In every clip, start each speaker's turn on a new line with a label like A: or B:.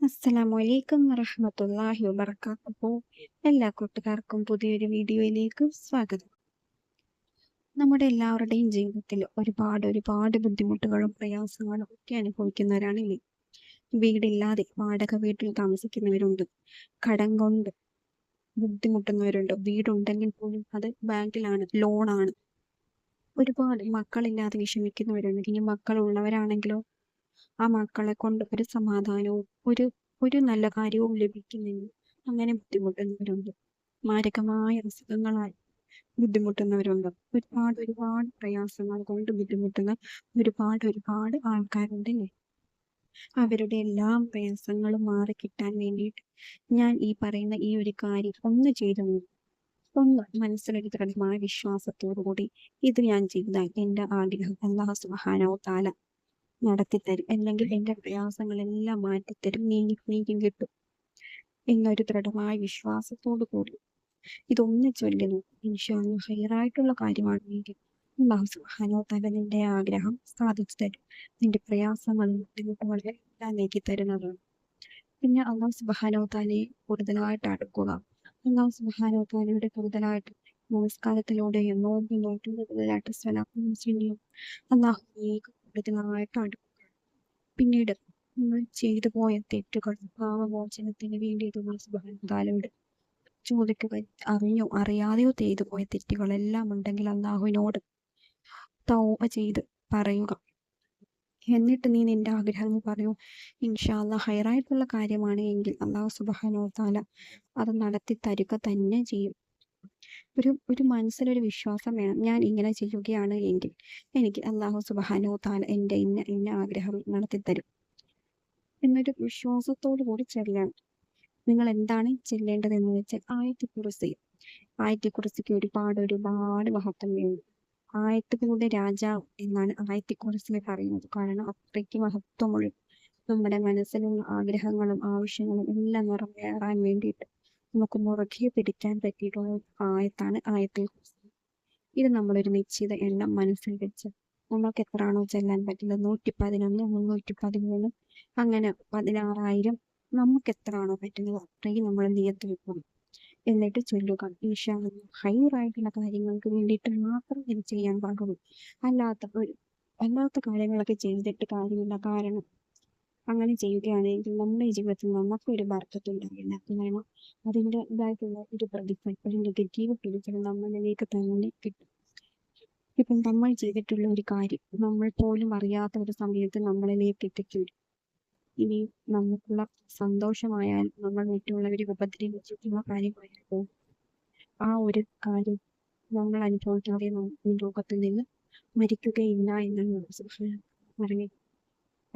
A: അസ്സലാമലൈക്കും വറഹമത്തല്ലാഹി വബർക്കാത്തു എല്ലാ കൂട്ടുകാർക്കും പുതിയൊരു വീഡിയോയിലേക്ക് സ്വാഗതം. നമ്മുടെ എല്ലാവരുടെയും ജീവിതത്തിൽ ഒരുപാട് ഒരുപാട് ബുദ്ധിമുട്ടുകളും പ്രയാസങ്ങളും ഒക്കെ അനുഭവിക്കുന്നവരാണ് ഇനി. വീടില്ലാതെ വാടക വീട്ടിൽ താമസിക്കുന്നവരുണ്ട് കടം കൊണ്ട് ബുദ്ധിമുട്ടുന്നവരുണ്ട് വീടുണ്ടെങ്കിൽ പോലും അത് ബാങ്കിലാണ് ലോണാണ്. ഒരുപാട് മക്കളില്ലാതെ വിഷമിക്കുന്നവരുണ്ട്. ഇനി മക്കളുള്ളവരാണെങ്കിലോ ആ മക്കളെ കൊണ്ട് ഒരു സമാധാനവും ഒരു ഒരു നല്ല കാര്യവും ലഭിക്കുന്നില്ല. അങ്ങനെ ബുദ്ധിമുട്ടുന്നവരുണ്ട്. മാരകമായ അസുഖങ്ങളാൽ ബുദ്ധിമുട്ടുന്നവരുണ്ട്. ഒരുപാട് ഒരുപാട് പ്രയാസങ്ങൾ കൊണ്ട് ബുദ്ധിമുട്ടുന്ന ഒരുപാട് ഒരുപാട് ആൾക്കാരുണ്ടല്ലേ അവരുടെ എല്ലാ പ്രയാസങ്ങളും മാറി കിട്ടാൻ വേണ്ടിയിട്ട് ഞാൻ ഈ പറയുന്ന ഈ ഒരു കാര്യം ഒന്ന് ചെയ്തു ഒന്ന് മനസ്സിലൊരു ദൃഢമായ വിശ്വാസത്തോടു കൂടി ഇത് ഞാൻ ചെയ്താൽ എന്റെ ആഗ്രഹം അള്ളാഹു സുബാനോ താല നടത്തിത്തരും. അല്ലെങ്കിൽ എന്റെ പ്രയാസങ്ങളെല്ലാം മാറ്റിത്തരും. നീ നീക്കും കിട്ടും. എന്നൊരു ദൃഢമായ വിശ്വാസത്തോടു കൂടി. ഇതൊന്ന് നോക്കും. ഇൻഷാല്ല ഹയറായിട്ടുള്ള കാര്യമാണെങ്കിൽ അള്ളാഹു തല നിന്റെ ആഗ്രഹം സാധിച്ചു തരും. നിന്റെ പ്രയാസങ്ങളും ബുദ്ധിമുട്ടുകളും എല്ലാം നീക്കി തരുന്നതാണ്. പിന്നെ അള്ളാഹു സുബാനോ താലയെ കൂടുതലായിട്ട് അടുക്കുക. അള്ളാഹു സുബാനോ താലയുടെ കൂടുതലായിട്ട് നമസ്കാരത്തിലൂടെയും നോമ്പിലൂടെയും കൂടുതലായിട്ട് സ്വലാത്തും അള്ളാഹു അടുക്കുക പിന്നീട് നമ്മൾ ചെയ്തു പോയ തെറ്റുകൾ പാവമോചനത്തിന് വേണ്ടി സുബാനോട് ചോദിക്കുക അറിഞ്ഞോ അറിയാതെയോ ചെയ്തു പോയ തെറ്റുകളെല്ലാം ഉണ്ടെങ്കിൽ അള്ളാഹുവിനോട് തൗബ ചെയ്ത് പറയുക. എന്നിട്ട് നീ നിന്റെ ആഗ്രഹങ്ങൾ പറയൂ. ഇൻഷാല്ല ഹൈറായിട്ടുള്ള കാര്യമാണ് എങ്കിൽ അള്ളാഹു സുബാനോ താല അത് നടത്തി തരിക തന്നെ ചെയ്യും. ഒരു ഒരു മനസ്സിലൊരു വിശ്വാസം വേണം. ഞാൻ ഇങ്ങനെ ചെയ്യുകയാണ് എങ്കിൽ എനിക്ക് അള്ളാഹു സുബാനോ താൻ എന്റെ ഇന്ന ഇന്ന ആഗ്രഹം നടത്തിത്തരും. എന്നൊരു വിശ്വാസത്തോടു കൂടി ചെല്ലണം. നിങ്ങൾ എന്താണ് ചെല്ലേണ്ടതെന്ന് വെച്ചാൽ ആയത്തി കുറിസി ആയത്തി കുറിസിക്ക് ഒരുപാട് ഒരുപാട് മഹത്വമുണ്ട് ആയത്തുകളുടെ രാജാവ് എന്നാണ് ആയത്തിക്കുറിസിനെ പറയുന്നത്. കാരണം അത്രയ്ക്ക് മഹത്വമുള്ള നമ്മുടെ മനസ്സിലുള്ള ആഗ്രഹങ്ങളും ആവശ്യങ്ങളും എല്ലാം നിറവേറാൻ വേണ്ടിയിട്ട് നമുക്ക് മുറുകെ പിടിക്കാൻ പറ്റിയിട്ടുള്ള ആയത്താണ് ആയത്തിൽ ഇത് നമ്മളൊരു നിശ്ചിത എണ്ണം മനസ്സിൽ വെച്ച് നമ്മൾക്ക് എത്രയാണോ ചെല്ലാൻ പറ്റുന്നത്? നൂറ്റി പതിനൊന്ന് മുന്നൂറ്റി പതിമൂന്ന് അങ്ങനെ പതിനാറായിരം നമുക്ക് എത്രയാണോ പറ്റുന്നത്? അത്രയും നമ്മൾ നിയത്ത് വെക്കും എന്നിട്ട് ചൊല്ലുക. ഈശാ ഹൈറായിട്ടുള്ള കാര്യങ്ങൾക്ക് വേണ്ടിയിട്ട് മാത്രം ഇത് ചെയ്യാൻ പാടുള്ളൂ. അല്ലാത്ത ഒരു അല്ലാത്ത കാര്യങ്ങളൊക്കെ ചെയ്തിട്ട് കാര്യമില്ല. കാരണം അങ്ങനെ ചെയ്യുകയാണെങ്കിൽ നമ്മുടെ ജീവിതത്തിൽ നമുക്കൊരു ബർക്കത്തുണ്ടാകില്ല കാരണം അതിന്റെ ഇതായിട്ടുള്ള ഒരു പ്രതിഫലം ഒരു നെഗറ്റീവ് പ്രതിഫലം നമ്മളിലേക്ക് തന്നെ കിട്ടും. ഇപ്പം നമ്മൾ ചെയ്തിട്ടുള്ള ഒരു കാര്യം നമ്മൾ പോലും അറിയാത്ത ഒരു സമയത്ത് നമ്മളിലേക്ക് എത്തിച്ചു ഇനി നമുക്കുള്ള സന്തോഷമായാലും നമ്മൾ മറ്റുള്ളവരെ ഉപദ്രവിച്ചിട്ടുള്ള കാര്യമായാലും ആ ഒരു കാര്യം നമ്മൾ അനുഭവിക്കാതെ ലോകത്തിൽ നിന്ന് മരിക്കുകയില്ല എന്നാണ് പറഞ്ഞു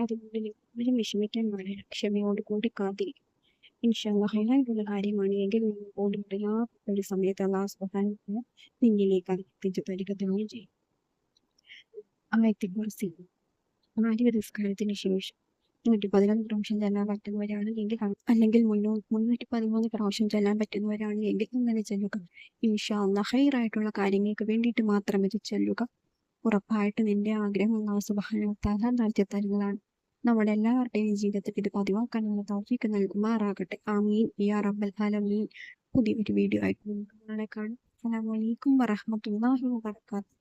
A: അതുകൊണ്ട് ഒരിക്കലും വിഷമിക്കാൻ പാടില്ല ക്ഷമയോട് കൂടി കാത്തിരിക്കും. ഇൻഷാല്ല കാര്യമാണ് എങ്കിൽ ഓടി ഒരു സമയത്ത് അള്ളാഹു സുബാന നിന്നിലേക്ക് എത്തിച്ചു തരിക തന്നെ ചെയ്യും ആയത്തിക്കുറിച്ച് ആര്യ നിസ്കാരത്തിന് ശേഷം നൂറ്റി പതിനൊന്ന് പ്രാവശ്യം ചെല്ലാൻ അല്ലെങ്കിൽ മുന്നൂ മുന്നൂറ്റി പതിമൂന്ന് പ്രാവശ്യം ചെല്ലാൻ പറ്റുന്നവരാണ് അങ്ങനെ ചെല്ലുക. ഇൻഷാല്ല ഹൈറായിട്ടുള്ള കാര്യങ്ങൾക്ക് വേണ്ടിയിട്ട് മാത്രം ഇത് ചെല്ലുക. ഉറപ്പായിട്ട് നിന്റെ ആഗ്രഹം അള്ളാഹു സുബാന നടത്തി തരുന്നതാണ്. നമ്മുടെ എല്ലാവരുടെയും ജീവിതത്തിൽ ഇത് പതിവാക്കാനുള്ള തൗഫീക്ക് നൽകുമാറാകട്ടെ. ആമീൻ. യാ റബ്ബൽ ആലമീൻ. പുതിയൊരു വീഡിയോ ആയിട്ട് നമുക്ക് നാളെ കാണാം. അസ്സലാമു അലൈക്കും വറഹ്മത്തുള്ളാഹി വബറകാതുഹു.